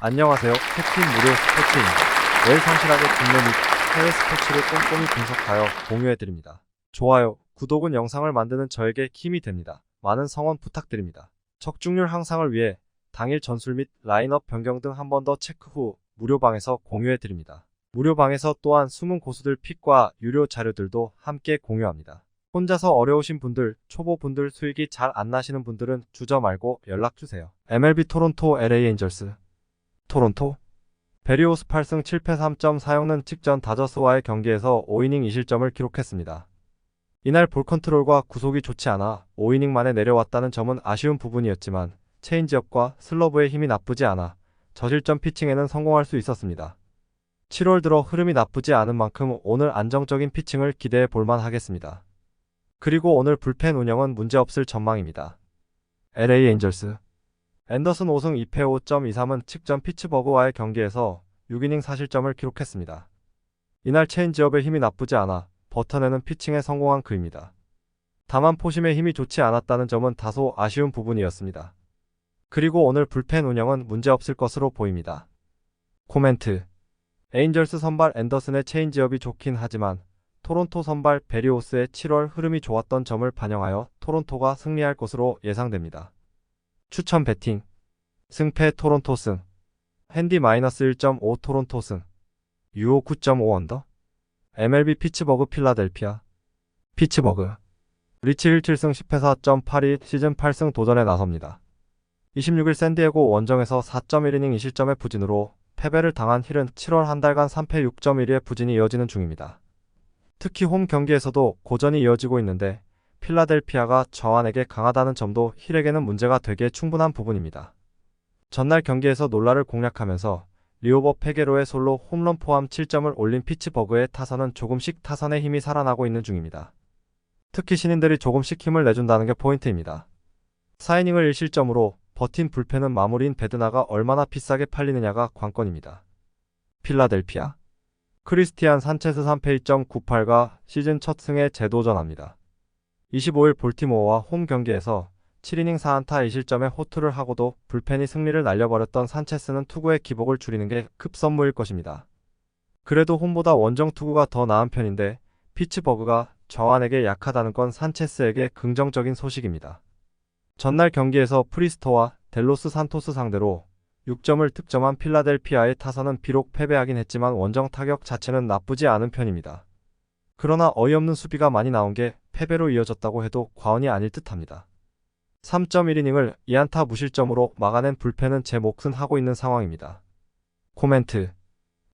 안녕하세요. 캡틴 무료 스포츠입니다. 매일 성실하게 국내 및 해외 스포츠를 꼼꼼히 분석하여 공유해드립니다. 좋아요, 구독은 영상을 만드는 저에게 힘이 됩니다. 많은 성원 부탁드립니다. 적중률 향상을 위해 당일 전술 및 라인업 변경 등 한 번 더 체크 후 무료방에서 공유해드립니다. 무료방에서 또한 숨은 고수들 픽과 유료 자료들도 함께 공유합니다. 혼자서 어려우신 분들, 초보분들 수익이 잘 안 나시는 분들은 주저 말고 연락주세요. MLB 토론토 LA 엔젤스 토론토 베리오스 8승 7패 3점 사용는 직전 다저스와의 경기에서 5이닝 2실점을 기록했습니다. 이날 볼 컨트롤과 구속이 좋지 않아 5이닝 만에 내려왔다는 점은 아쉬운 부분이었지만 체인지업과 슬러브의 힘이 나쁘지 않아 저실점 피칭에는 성공할 수 있었습니다. 7월 들어 흐름이 나쁘지 않은 만큼 오늘 안정적인 피칭을 기대해 볼만 하겠습니다. 그리고 오늘 불펜 운영은 문제없을 전망입니다. LA 엔젤스 앤더슨 5승 2패 5.23은 직전 피츠버그와의 경기에서 6이닝 사실점을 기록했습니다. 이날 체인지업의 힘이 나쁘지 않아 버터내는 피칭에 성공한 그입니다. 다만 포심의 힘이 좋지 않았다는 점은 다소 아쉬운 부분이었습니다. 그리고 오늘 불펜 운영은 문제없을 것으로 보입니다. 코멘트 에인절스 선발 앤더슨의 체인지업이 좋긴 하지만 토론토 선발 베리오스의 7월 흐름이 좋았던 점을 반영하여 토론토가 승리할 것으로 예상됩니다. 추천 배팅. 승패 토론토 승. 핸디 마이너스 1.5 토론토 승. 유오 9.5 언더. MLB 피츠버그 필라델피아. 피츠버그. 리치 17승 10패 4.82 시즌 8승 도전에 나섭니다. 26일 샌디에고 원정에서 4.1이닝 2실점의 부진으로 패배를 당한 힐은 7월 한 달간 3패 6.12의 부진이 이어지는 중입니다. 특히 홈 경기에서도 고전이 이어지고 있는데 필라델피아가 저안에게 강하다는 점도 힐에게는 문제가 되기에 충분한 부분입니다. 전날 경기에서 놀라를 공략하면서 리오버 페게로의 솔로 홈런 포함 7점을 올린 피츠버그의 타선은 조금씩 타선의 힘이 살아나고 있는 중입니다. 특히 신인들이 조금씩 힘을 내준다는 게 포인트입니다. 4이닝을 1실점으로 버틴 불펜은 마무리인 베드나가 얼마나 비싸게 팔리느냐가 관건입니다. 필라델피아 크리스티안 산체스 3패 2.98가 시즌 첫 승에 재도전합니다. 25일 볼티모어와 홈 경기에서 7이닝 4안타 2실점에 호투를 하고도 불펜이 승리를 날려버렸던 산체스는 투구의 기복을 줄이는 게 급선무일 것입니다. 그래도 홈보다 원정 투구가 더 나은 편인데 피츠버그가 저안에게 약하다는 건 산체스에게 긍정적인 소식입니다. 전날 경기에서 프리스토와 델로스 산토스 상대로 6점을 득점한 필라델피아의 타선은 비록 패배하긴 했지만 원정 타격 자체는 나쁘지 않은 편입니다. 그러나 어이없는 수비가 많이 나온 게 패배로 이어졌다고 해도 과언이 아닐 듯합니다. 3.1이닝을 2안타 무실점으로 막아낸 불펜은 제 몫은 하고 있는 상황입니다. 코멘트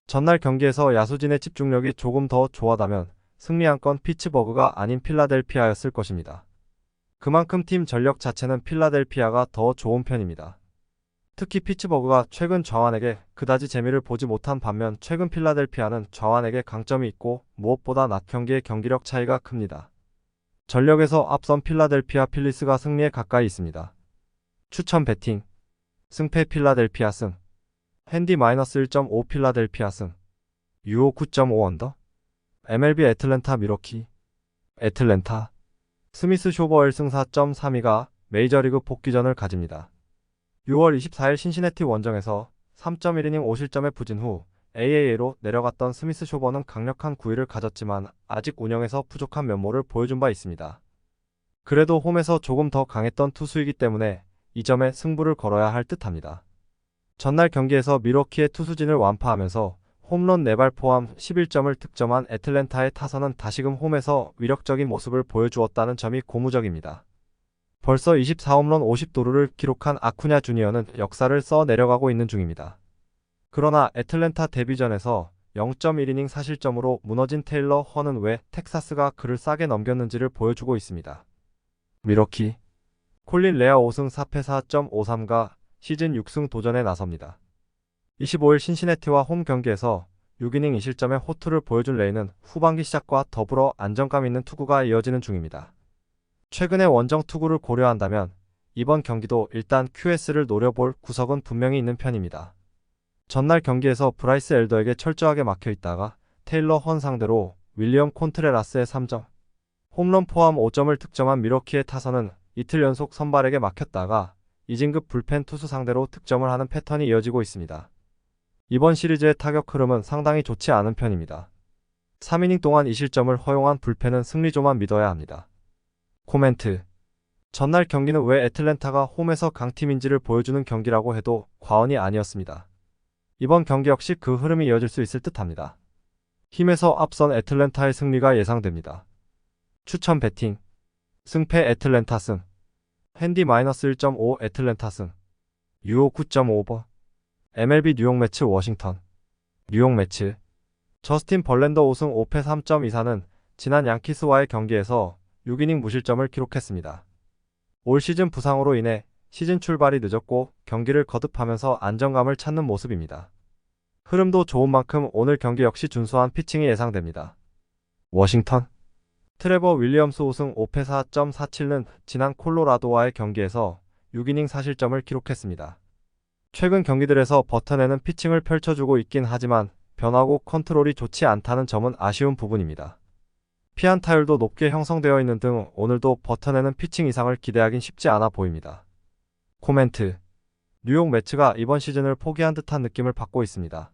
전날 경기에서 야수진의 집중력이 조금 더 좋아다면 승리한 건 피츠버그가 아닌 필라델피아였을 것입니다. 그만큼 팀 전력 자체는 필라델피아가 더 좋은 편입니다. 특히 피츠버그가 최근 좌완에게 그다지 재미를 보지 못한 반면 최근 필라델피아는 좌완에게 강점이 있고 무엇보다 낮 경기의 경기력 차이가 큽니다. 전력에서 앞선 필라델피아 필리스가 승리에 가까이 있습니다. 추천 배팅. 승패 필라델피아 승. 핸디 마이너스 1.5 필라델피아 승. 유오 9.5 언더. MLB 애틀랜타 미러키. 애틀랜타. 스미스 쇼버 1승 4.32가 메이저리그 복귀전을 가집니다. 6월 24일 신시내티 원정에서 3.1이닝 5실점의 부진 후 AAA로 내려갔던 스미스 쇼버는 강력한 구위를 가졌지만 아직 운영에서 부족한 면모를 보여준 바 있습니다. 그래도 홈에서 조금 더 강했던 투수이기 때문에 이 점에 승부를 걸어야 할 듯합니다. 전날 경기에서 미러키의 투수진을 완파하면서 홈런 4발 포함 11점을 득점한 애틀랜타의 타선은 다시금 홈에서 위력적인 모습을 보여주었다는 점이 고무적입니다. 벌써 24홈런 50도루를 기록한 아쿠냐 주니어는 역사를 써 내려가고 있는 중입니다. 그러나 애틀랜타 데뷔전에서 0.1이닝 사실점으로 무너진 테일러 허는 왜 텍사스가 그를 싸게 넘겼는지를 보여주고 있습니다. 미러키 콜린 레아 5승 4패 4.53가 시즌 6승 도전에 나섭니다. 25일 신시내티와 홈 경기에서 6이닝 2실점의 호투를 보여준 레이는 후반기 시작과 더불어 안정감 있는 투구가 이어지는 중입니다. 최근의 원정 투구를 고려한다면 이번 경기도 일단 QS를 노려볼 구석은 분명히 있는 편입니다. 전날 경기에서 브라이스 엘더에게 철저하게 막혀 있다가 테일러 헌 상대로 윌리엄 콘트레라스의 3점, 홈런 포함 5점을 득점한 미러키의 타선은 이틀 연속 선발에게 막혔다가 이진급 불펜 투수 상대로 득점을 하는 패턴이 이어지고 있습니다. 이번 시리즈의 타격 흐름은 상당히 좋지 않은 편입니다. 3이닝 동안 2실점을 허용한 불펜은 승리조만 믿어야 합니다. 코멘트 전날 경기는 왜 애틀랜타가 홈에서 강팀인지를 보여주는 경기라고 해도 과언이 아니었습니다. 이번 경기 역시 그 흐름이 이어질 수 있을 듯합니다. 힘에서 앞선 애틀랜타의 승리가 예상됩니다. 추천 배팅 승패 애틀랜타 승 핸디 마이너스 1.5 애틀랜타 승 유오 9.5버 MLB 뉴욕 매치 워싱턴 뉴욕 매치 저스틴 벌랜더 5승 5패 3.24는 지난 양키스와의 경기에서 6이닝 무실점을 기록했습니다. 올 시즌 부상으로 인해 시즌 출발이 늦었고 경기를 거듭하면서 안정감을 찾는 모습입니다. 흐름도 좋은 만큼 오늘 경기 역시 준수한 피칭이 예상됩니다. 워싱턴 트레버 윌리엄스 5승 5패 4.47는 지난 콜로라도와의 경기에서 6이닝 사실점을 기록했습니다. 최근 경기들에서 버텨내는 피칭을 펼쳐주고 있긴 하지만 변화고 컨트롤이 좋지 않다는 점은 아쉬운 부분입니다. 피안 타율도 높게 형성되어 있는 등 오늘도 버텨내는 피칭 이상을 기대하긴 쉽지 않아 보입니다. 코멘트. 뉴욕 매츠가 이번 시즌을 포기한 듯한 느낌을 받고 있습니다.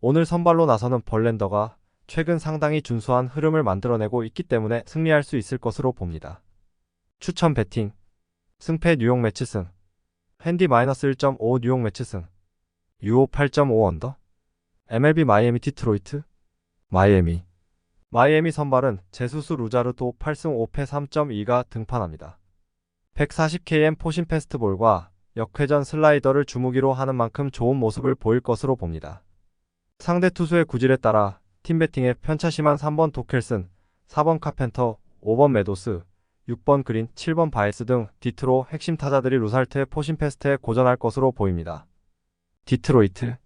오늘 선발로 나서는 벌랜더가 최근 상당히 준수한 흐름을 만들어내고 있기 때문에 승리할 수 있을 것으로 봅니다. 추천 배팅. 승패 뉴욕 매치 승. 핸디 마이너스 1.5 뉴욕 매치 승. 유오 8.5 언더. MLB 마이애미 디트로이트. 마이애미. 마이애미 선발은 제수스 루자르도 8승 5패 3.2가 등판합니다. 140km 포신 패스트볼과 역회전 슬라이더를 주무기로 하는 만큼 좋은 모습을 보일 것으로 봅니다. 상대 투수의 구질에 따라 팀 배팅에 편차 심한 3번 도켈슨, 4번 카펜터, 5번 메도스, 6번 그린, 7번 바이스 등 디트로 핵심 타자들이 루살트의 포신 패스트에 고전할 것으로 보입니다. 디트로이트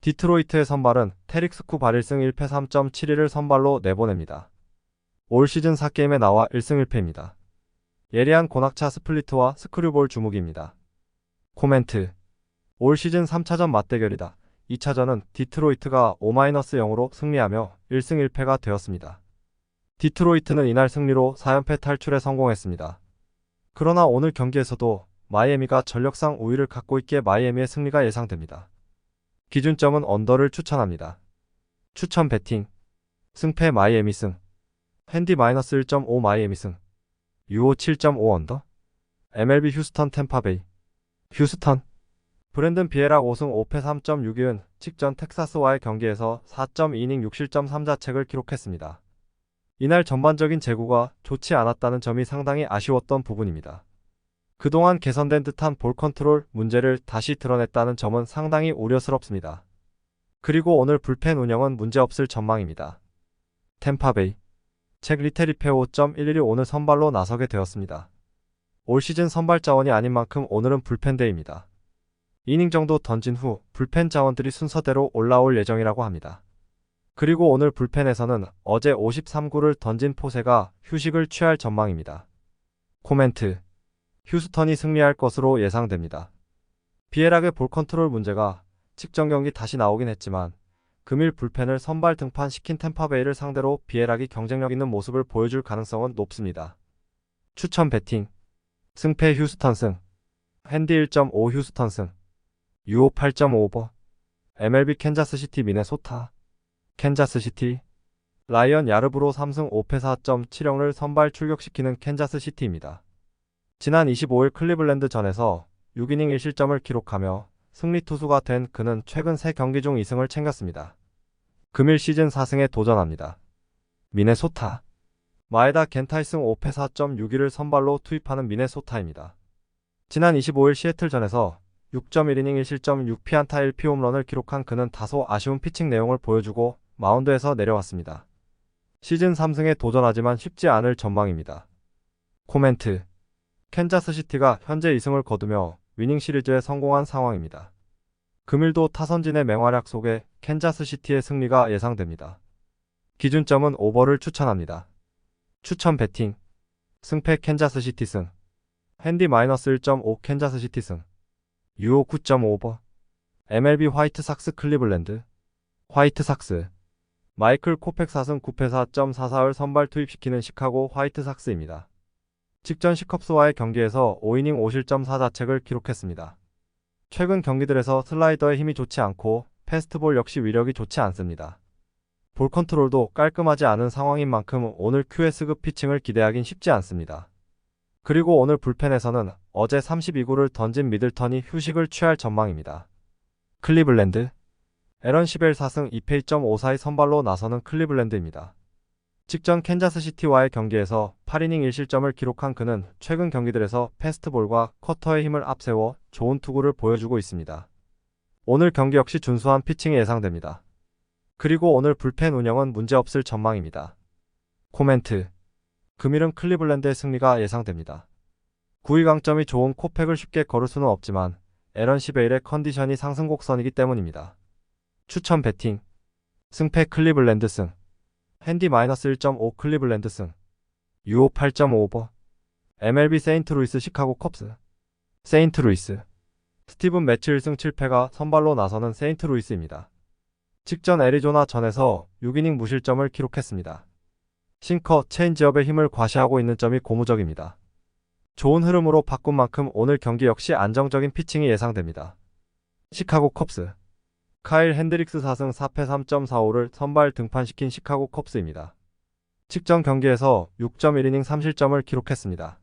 디트로이트의 선발은 테릭스쿠 바릴승 1패 3.71을 선발로 내보냅니다. 올 시즌 4게임에 나와 1승 1패입니다. 예리한 고낙차 스플리트와 스크류볼 주무기입니다. 코멘트 올 시즌 3차전 맞대결이다. 2차전은 디트로이트가 5-0으로 승리하며 1승 1패가 되었습니다. 디트로이트는 이날 승리로 4연패 탈출에 성공했습니다. 그러나 오늘 경기에서도 마이애미가 전력상 우위를 갖고 있기에 마이애미의 승리가 예상됩니다. 기준점은 언더를 추천합니다. 추천 배팅 승패 마이애미 승 핸디 마이너스 1.5 마이애미 승 유오 7.5 언더 MLB 휴스턴 템파베이 휴스턴 브랜든 비에락 5승 5패 3.61은 직전 텍사스와의 경기에서 4.2이닝 6실점 3자책을 기록했습니다. 이날 전반적인 제구가 좋지 않았다는 점이 상당히 아쉬웠던 부분입니다. 그동안 개선된 듯한 볼 컨트롤 문제를 다시 드러냈다는 점은 상당히 우려스럽습니다. 그리고 오늘 불펜 운영은 문제없을 전망입니다. 템파베이 책 리테리페 5.11이 오늘 선발로 나서게 되었습니다. 올 시즌 선발 자원이 아닌 만큼 오늘은 불펜데이입니다. 이닝 정도 던진 후 불펜 자원들이 순서대로 올라올 예정이라고 합니다. 그리고 오늘 불펜에서는 어제 53구를 던진 포세가 휴식을 취할 전망입니다. 코멘트 휴스턴이 승리할 것으로 예상됩니다. 비에락의 볼 컨트롤 문제가 직전 경기 다시 나오긴 했지만 금일 불펜을 선발 등판시킨 템파베이를 상대로 비에락이 경쟁력 있는 모습을 보여줄 가능성은 높습니다. 추천 배팅. 승패 휴스턴 승. 핸디 1.5 휴스턴 승. 유오 8.5버. MLB 캔자스시티 미네소타. 캔자스시티. 라이언 야르브로 3승 5패 4.70을 선발 출격시키는 캔자스시티입니다. 지난 25일 클리블랜드 전에서 6이닝 1실점을 기록하며 승리 투수가 된 그는 최근 3경기 중 2승을 챙겼습니다. 금일 시즌 4승에 도전합니다. 미네소타 마에다 겐타이승 5패 4.61을 선발로 투입하는 미네소타입니다. 지난 25일 시애틀전에서 6.1이닝 1실점 6피안타 1피 홈런을 기록한 그는 다소 아쉬운 피칭 내용을 보여주고 마운드에서 내려왔습니다. 시즌 3승에 도전하지만 쉽지 않을 전망입니다. 코멘트 캔자스시티가 현재 2승을 거두며 위닝 시리즈에 성공한 상황입니다. 금일도 타선진의 맹활약 속에 캔자스시티의 승리가 예상됩니다. 기준점은 오버를 추천합니다. 추천 배팅 승패 캔자스시티 승 핸디 마이너스 1.5 캔자스시티 승 유오 9.5버 MLB 화이트삭스 클리블랜드 화이트삭스 마이클 코펙 4승 9패 4.44을 선발 투입시키는 시카고 화이트삭스입니다. 직전 시컵스와의 경기에서 5이닝 5실점 4자책을 기록했습니다. 최근 경기들에서 슬라이더의 힘이 좋지 않고 패스트볼 역시 위력이 좋지 않습니다. 볼 컨트롤도 깔끔하지 않은 상황인 만큼 오늘 QS급 피칭을 기대하긴 쉽지 않습니다. 그리고 오늘 불펜에서는 어제 32구를 던진 미들턴이 휴식을 취할 전망입니다. 클리블랜드 에런 11 4승 2패 1.54의 선발로 나서는 클리블랜드입니다. 직전 캔자스시티와의 경기에서 8이닝 1실점을 기록한 그는 최근 경기들에서 패스트볼과 커터의 힘을 앞세워 좋은 투구를 보여주고 있습니다. 오늘 경기 역시 준수한 피칭이 예상됩니다. 그리고 오늘 불펜 운영은 문제없을 전망입니다. 코멘트 금일은 클리블랜드의 승리가 예상됩니다. 9위 강점이 좋은 코팩을 쉽게 걸을 수는 없지만 에런 시베일의 컨디션이 상승 곡선이기 때문입니다. 추천 배팅 승패 클리블랜드 승 핸디 마이너스 1.5 클리블랜드 승 유오 8.5버 MLB 세인트루이스 시카고 컵스 세인트루이스 스티븐 매치 1승 7패가 선발로 나서는 세인트루이스입니다. 직전 애리조나 전에서 6이닝 무실점을 기록했습니다. 싱커, 체인지업의 힘을 과시하고 있는 점이 고무적입니다. 좋은 흐름으로 바꾼 만큼 오늘 경기 역시 안정적인 피칭이 예상됩니다. 시카고 컵스 카일 핸드릭스 4승 4패 3.45를 선발 등판시킨 시카고 컵스입니다. 직전 경기에서 6.1이닝 3실점을 기록했습니다.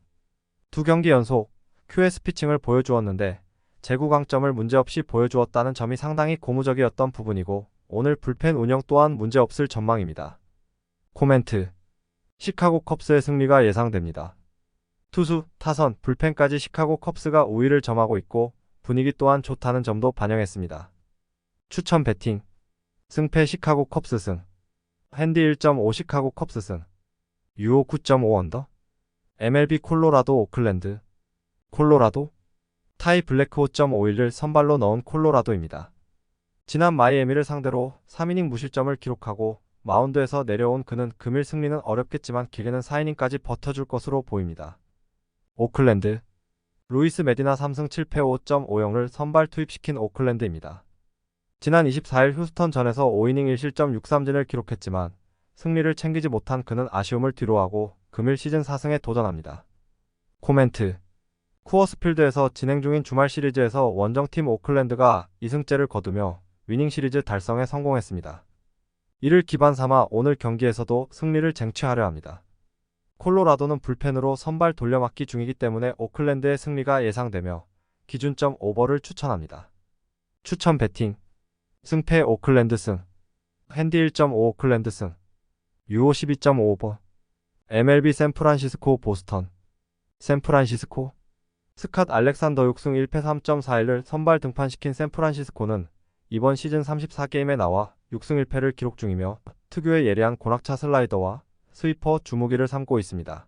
두 경기 연속 QS 피칭을 보여주었는데 제구 강점을 문제없이 보여주었다는 점이 상당히 고무적이었던 부분이고 오늘 불펜 운영 또한 문제없을 전망입니다. 코멘트 시카고 컵스의 승리가 예상됩니다. 투수, 타선, 불펜까지 시카고 컵스가 우위를 점하고 있고 분위기 또한 좋다는 점도 반영했습니다. 추천 배팅. 승패 시카고 컵스 승. 핸디 1.5 시카고 컵스 승. 유오 9.5 언더. MLB 콜로라도 오클랜드. 콜로라도. 타이 블레크 5.51을 선발로 넣은 콜로라도입니다. 지난 마이애미를 상대로 3이닝 무실점을 기록하고 마운드에서 내려온 그는 금일 승리는 어렵겠지만 길게는 4이닝까지 버텨줄 것으로 보입니다. 오클랜드. 루이스 메디나 3승 7패 5.50을 선발 투입시킨 오클랜드입니다. 지난 24일 휴스턴 전에서 5이닝 1실점 6삼진을 기록했지만 승리를 챙기지 못한 그는 아쉬움을 뒤로하고 금일 시즌 4승에 도전합니다. 코멘트 쿠어스필드에서 진행 중인 주말 시리즈에서 원정팀 오클랜드가 2승째를 거두며 위닝 시리즈 달성에 성공했습니다. 이를 기반 삼아 오늘 경기에서도 승리를 쟁취하려 합니다. 콜로라도는 불펜으로 선발 돌려막기 중이기 때문에 오클랜드의 승리가 예상되며 기준점 오버를 추천합니다. 추천 배팅 승패 오클랜드 승 핸디 1.5 오클랜드 승 유오 12.5오버 MLB 샌프란시스코 보스턴 샌프란시스코 스캇 알렉산더 6승 1패 3.41을 선발 등판시킨 샌프란시스코는 이번 시즌 34게임에 나와 6승 1패를 기록 중이며 특유의 예리한 고낙차 슬라이더와 스위퍼 주무기를 삼고 있습니다.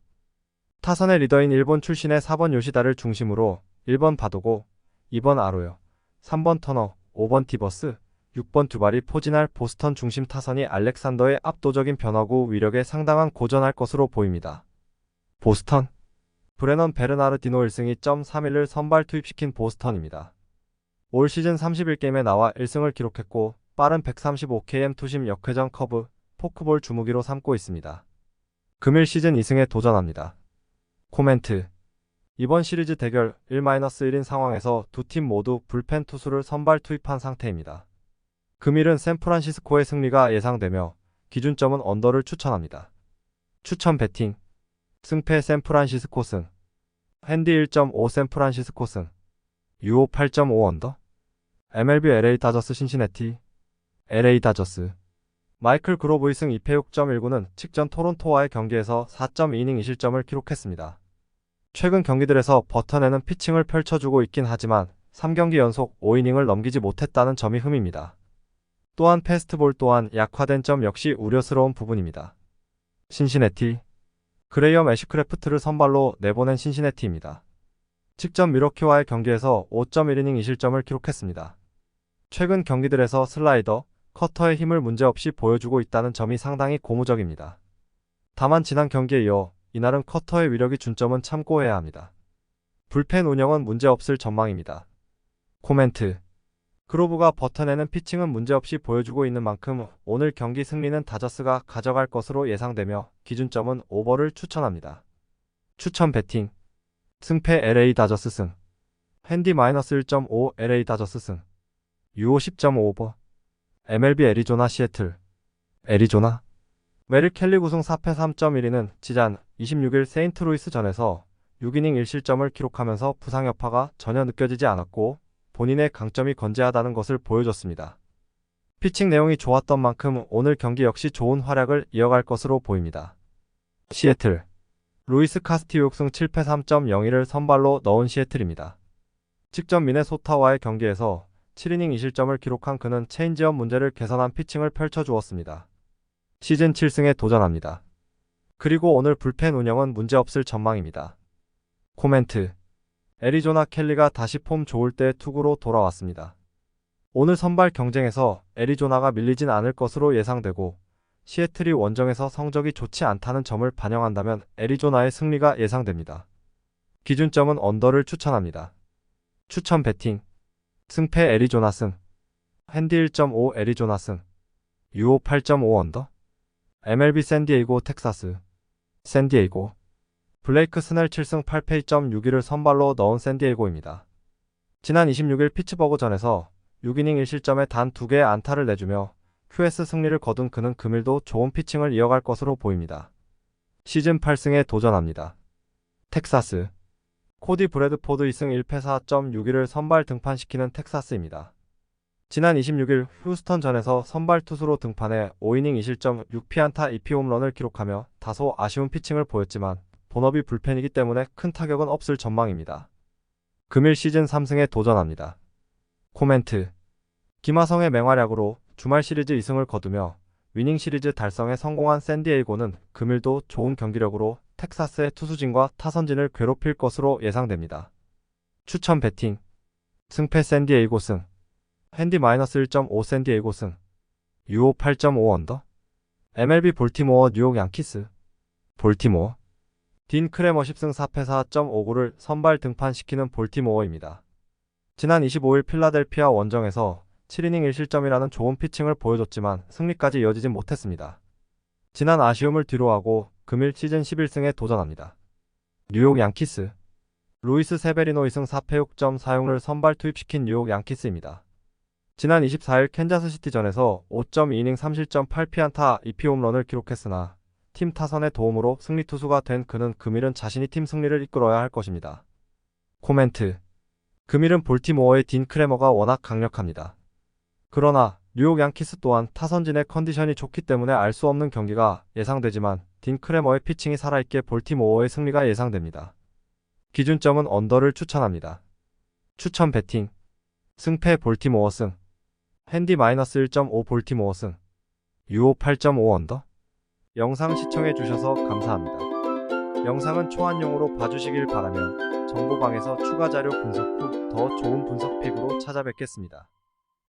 타선의 리더인 일본 출신의 4번 요시다를 중심으로 1번 바도고, 2번 아로요, 3번 터너, 5번 티버스, 6번 두바리 포진할 보스턴 중심 타선이 알렉산더의 압도적인 변화구 위력에 상당한 고전할 것으로 보입니다. 보스턴 브레넌 베르나르디노 1승 2.31을 선발 투입시킨 보스턴입니다. 올 시즌 31게임에 나와 1승을 기록했고 빠른 135km 투심 역회전 커브, 포크볼 주무기로 삼고 있습니다. 금일 시즌 2승에 도전합니다. 코멘트 이번 시리즈 대결 1-1인 상황에서 두 팀 모두 불펜 투수를 선발 투입한 상태입니다. 금일은 샌프란시스코의 승리가 예상되며 기준점은 언더를 추천합니다. 추천 배팅 승패 샌프란시스코 승 핸디 1.5 샌프란시스코 승 유오 8.5 언더 MLB LA 다저스 신시내티 LA 다저스 마이클 그로브 2승 2패 6.19는 직전 토론토와의 경기에서 4.2이닝 2실점을 기록했습니다. 최근 경기들에서 버텨내는 피칭을 펼쳐주고 있긴 하지만 3경기 연속 5이닝을 넘기지 못했다는 점이 흠입니다. 또한 패스트볼 또한 약화된 점 역시 우려스러운 부분입니다. 신시내티 그레이엄 애쉬크래프트를 선발로 내보낸 신시내티입니다. 직전 미러키와의 경기에서 5.1이닝 2실점을 기록했습니다. 최근 경기들에서 슬라이더, 커터의 힘을 문제없이 보여주고 있다는 점이 상당히 고무적입니다. 다만 지난 경기에 이어 이날은 커터의 위력이 준점은 참고해야 합니다. 불펜 운영은 문제없을 전망입니다. 코멘트 그로브가 버텨내는 피칭은 문제없이 보여주고 있는 만큼 오늘 경기 승리는 다저스가 가져갈 것으로 예상되며 기준점은 오버를 추천합니다. 추천 배팅. 승패 LA 다저스 승. 핸디 마이너스 1.5 LA 다저스 승. 유오 10.5 오버. MLB 애리조나 시애틀. 애리조나? 메릴 켈리 우승 4패 3.1위는 지난 26일 세인트루이스 전에서 6이닝 1실점을 기록하면서 부상 여파가 전혀 느껴지지 않았고 본인의 강점이 건재하다는 것을 보여줬습니다. 피칭 내용이 좋았던 만큼 오늘 경기 역시 좋은 활약을 이어갈 것으로 보입니다. 시애틀 루이스 카스티오 6승 7패 3.01을 선발로 넣은 시애틀입니다. 직전 미네소타와의 경기에서 7이닝 2실점을 기록한 그는 체인지업 문제를 개선한 피칭을 펼쳐주었습니다. 시즌 7승에 도전합니다. 그리고 오늘 불펜 운영은 문제없을 전망입니다. 코멘트 애리조나 켈리가 다시 폼 좋을 때 투구로 돌아왔습니다. 오늘 선발 경쟁에서 애리조나가 밀리진 않을 것으로 예상되고 시애틀이 원정에서 성적이 좋지 않다는 점을 반영한다면 애리조나의 승리가 예상됩니다. 기준점은 언더를 추천합니다. 추천 배팅 승패 애리조나 승 핸디 1.5 애리조나 승 유오 8.5 언더 MLB 샌디에이고 텍사스 샌디에이고 블레이크 스넬 7승 8패 2.61을 선발로 넣은 샌디에이고입니다. 지난 26일 피츠버그전에서 6이닝 1실점에 단 2개의 안타를 내주며 QS 승리를 거둔 그는 금일도 좋은 피칭을 이어갈 것으로 보입니다. 시즌 8승에 도전합니다. 텍사스 코디 브래드포드 2승 1패 4.61을 선발 등판시키는 텍사스입니다. 지난 26일 휴스턴전에서 선발 투수로 등판해 5이닝 2실점 6피안타 2피홈런을 기록하며 다소 아쉬운 피칭을 보였지만 본업이 불펜이기 때문에 큰 타격은 없을 전망입니다. 금일 시즌 3승에 도전합니다. 코멘트. 김하성의 맹활약으로 주말 시리즈 2승을 거두며 위닝 시리즈 달성에 성공한 샌디에이고는 금일도 좋은 경기력으로 텍사스의 투수진과 타선진을 괴롭힐 것으로 예상됩니다. 추천 배팅. 승패 샌디에이고 승. 핸디 마이너스 1.5 샌디에이고 승. 유오 8.5 언더. MLB 볼티모어 뉴욕 양키스. 볼티모어 딘 크레머 10승 4패 4.59를 선발 등판시키는 볼티모어입니다. 지난 25일 필라델피아 원정에서 7이닝 1실점이라는 좋은 피칭을 보여줬지만 승리까지 이어지진 못했습니다. 지난 아쉬움을 뒤로하고 금일 시즌 11승에 도전합니다. 뉴욕 양키스 루이스 세베리노 2승 4패 6.46을 선발 투입시킨 뉴욕 양키스입니다. 지난 24일 캔자스시티전에서 5.2이닝 3실점 8피안타 2피홈런을 기록했으나 팀 타선의 도움으로 승리 투수가 된 그는 금일은 자신이 팀 승리를 이끌어야 할 것입니다. 코멘트 금일은 볼티모어의 딘 크레머가 워낙 강력합니다. 그러나 뉴욕 양키스 또한 타선진의 컨디션이 좋기 때문에 알 수 없는 경기가 예상되지만 딘 크레머의 피칭이 살아있게 볼티모어의 승리가 예상됩니다. 기준점은 언더를 추천합니다. 추천 배팅 승패 볼티모어 승 핸디 마이너스 1.5 볼티모어 승 유오 8.5 언더 영상 시청해 주셔서 감사합니다. 영상은 초안용으로 봐주시길 바라며 정보방에서 추가 자료 분석 후 더 좋은 분석 픽으로 찾아뵙겠습니다.